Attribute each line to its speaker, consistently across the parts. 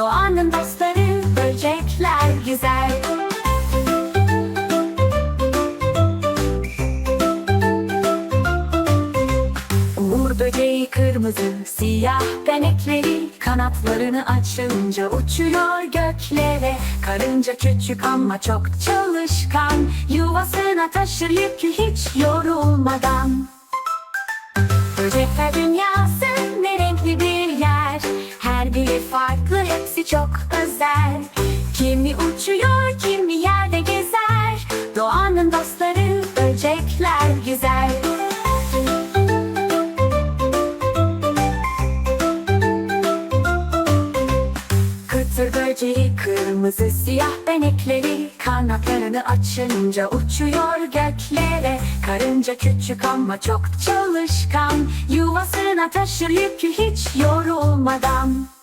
Speaker 1: Doğanın dostları böcekler güzel. Uğur böceği kırmızı, siyah benekleri Kanatlarını açınca uçuyor göklere. Karınca küçük ama çok çalışkan Yuvasına taşır yükü hiç yorulmadan. Böcekler dünyası ne renkli bir yer Her biri farklı çok özel. Kimi uçuyor kimi yerde gezer. Doğanın dostları böcekler güzel. Kıtır böceği kırmızı siyah benekleri Kanatlarını açınca uçuyor göklere. Karınca küçük ama çok çalışkan Yuvasına taşır yükü hiç yorulmadan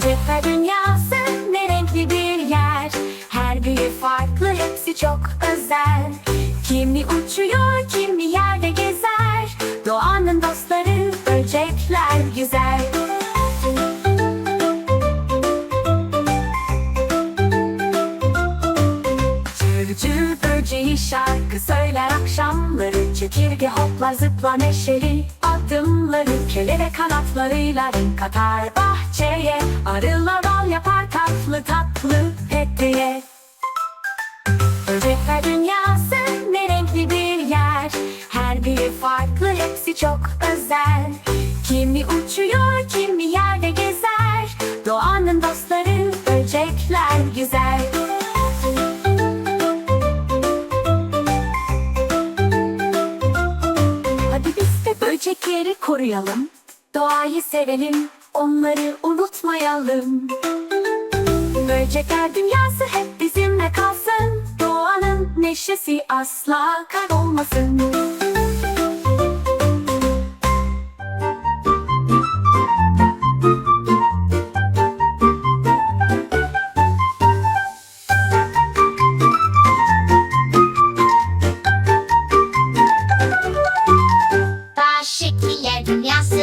Speaker 1: Böcekler dünyası ne renkli bir yer. Her biri farklı hepsi çok özel. Kimi uçuyor kimi yerde gezer. Doğanın dostları böcekler güzel. Cırcır böceği şarkı söyler akşamları. Çekirge hoplar zıplar neşeli adımları. Kelebek kanatlarıyla renk katar bahçeye Arılar bal yapar tatlı tatlı hediye. Böcekler dünyası ne renkli bir yer. Her biri farklı hepsi çok özel. Kimi uçuyor kimi yerde gezer. Doğanın dostları böcekler güzel. Böcekleri koruyalım. Doğayı sevelim Onları unutmayalım. Böcekler dünyası hep bizimle kalsın. Doğanın neşesi asla kaybolmasın
Speaker 2: Taş şekiller dünyası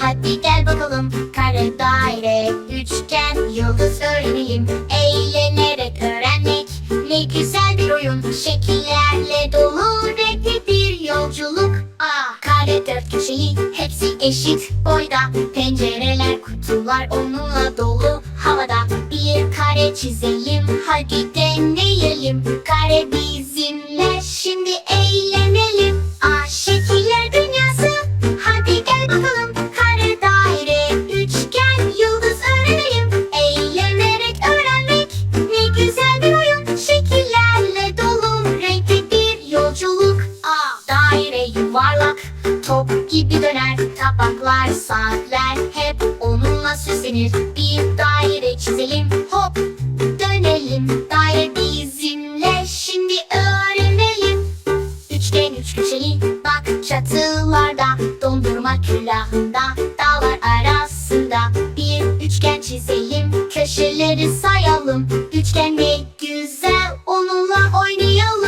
Speaker 2: Hadi gel bakalım Kare daire Üçgen Yıldız öğrenelim Eğlenerek öğrenmek Ne güzel bir oyun. Şekillerle dolu Renkli bir yolculuk. Aa, Kare dört köşeyi Hepsi eşit boyda. Pencereler kutular Onunla dolu havada. Bir kare çizelim Hadi deneyelim. Kare bizimle süslenir Bir daire çizelim. Hop dönelim. Daire bizimle. Şimdi öğrenelim. Üçgen üç köşeli bak çatılarda. Dondurma külahında. Dağlar arasında. Bir üçgen çizelim. Köşeleri sayalım. Üçgen ne güzel. Onunla oynayalım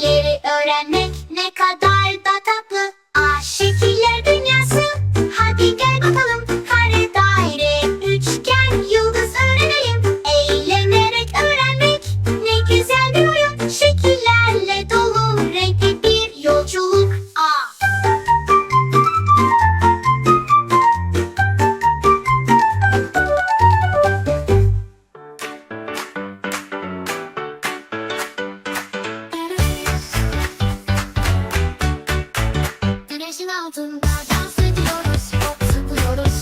Speaker 2: Şekilleri öğrenmek altında dans ediyoruz, hop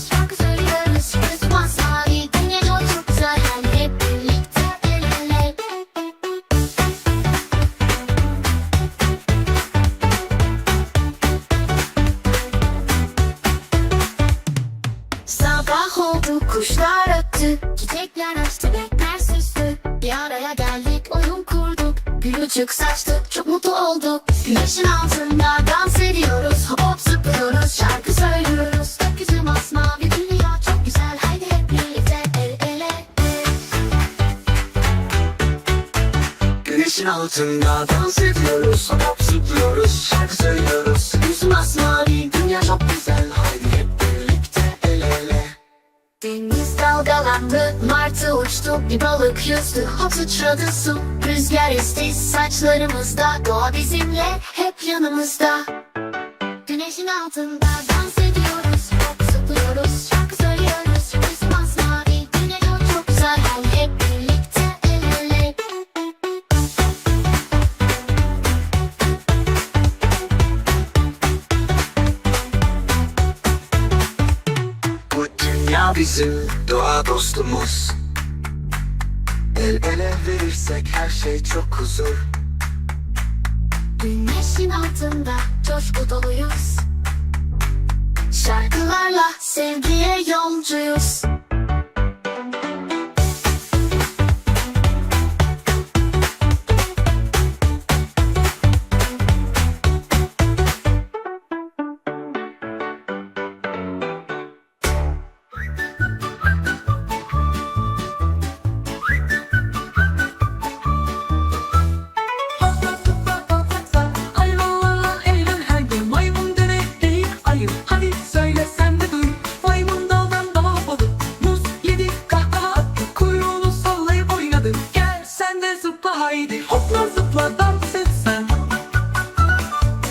Speaker 2: şarkı söylüyoruz, şurası masmavi, dünya çok güzel, hep birlikte el. Sabah oldu, kuşlar öttü, çiçekler açtı, bekler süslü, bir geldik, oyun kurduk, Gülücük saçtık çok mutlu olduk. Güneşin altında dans ediyoruz
Speaker 3: altında. Dans ediyoruz Hop zıplıyoruz şarkı söylüyoruz.
Speaker 2: Gökyüzü masmavi
Speaker 3: Dünya çok güzel. Haydi hep birlikte el ele.
Speaker 2: Deniz dalgalandı, martı uçtu, bir balık yüzdü, hop sıçradı su. Rüzgar esti saçlarımızda, doğa bizimle hep yanımızda. Güneşin altında
Speaker 3: bizim doğa dostumuz. El ele verirsek her şey çok huzur.
Speaker 2: Güneşin altında coşku doluyuz. Şarkılarla sevgiye yolcuyuz
Speaker 4: haydi Hopla zıpla dans et sen.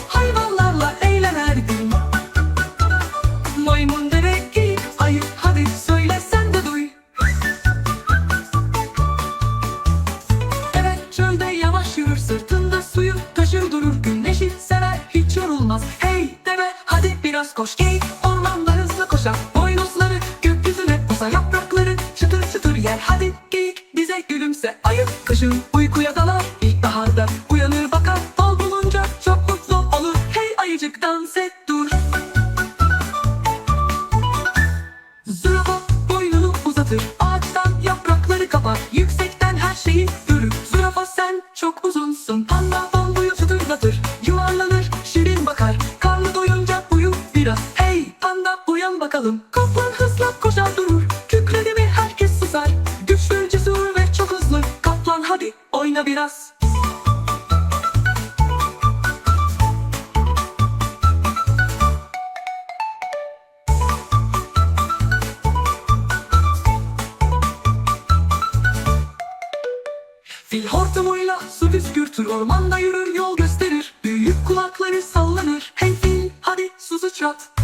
Speaker 4: Hayvanlarla eğlen her gün. Maymun deve değil ayı Hadi söyle sen de duy. Evet çölde yavaş yürür sırtında suyu taşır durur. Güneşi sever hiç yorulmaz. Hey deve hadi biraz koş geyik İlkbaharda uyanır bakar bal bulunca çok mutlu olur. Hey ayıcık dans et dur. Zürafa boynunu uzatır Ağaçtan yaprakları kapar. Yüksekten her şeyi görür. Zürafa sen çok uzunsun Panda bambuyu çıtırdatır püskürtür Ormanda yürür yol gösterir. Büyük kulakları sallanır. Hey fil hadi su sıçrat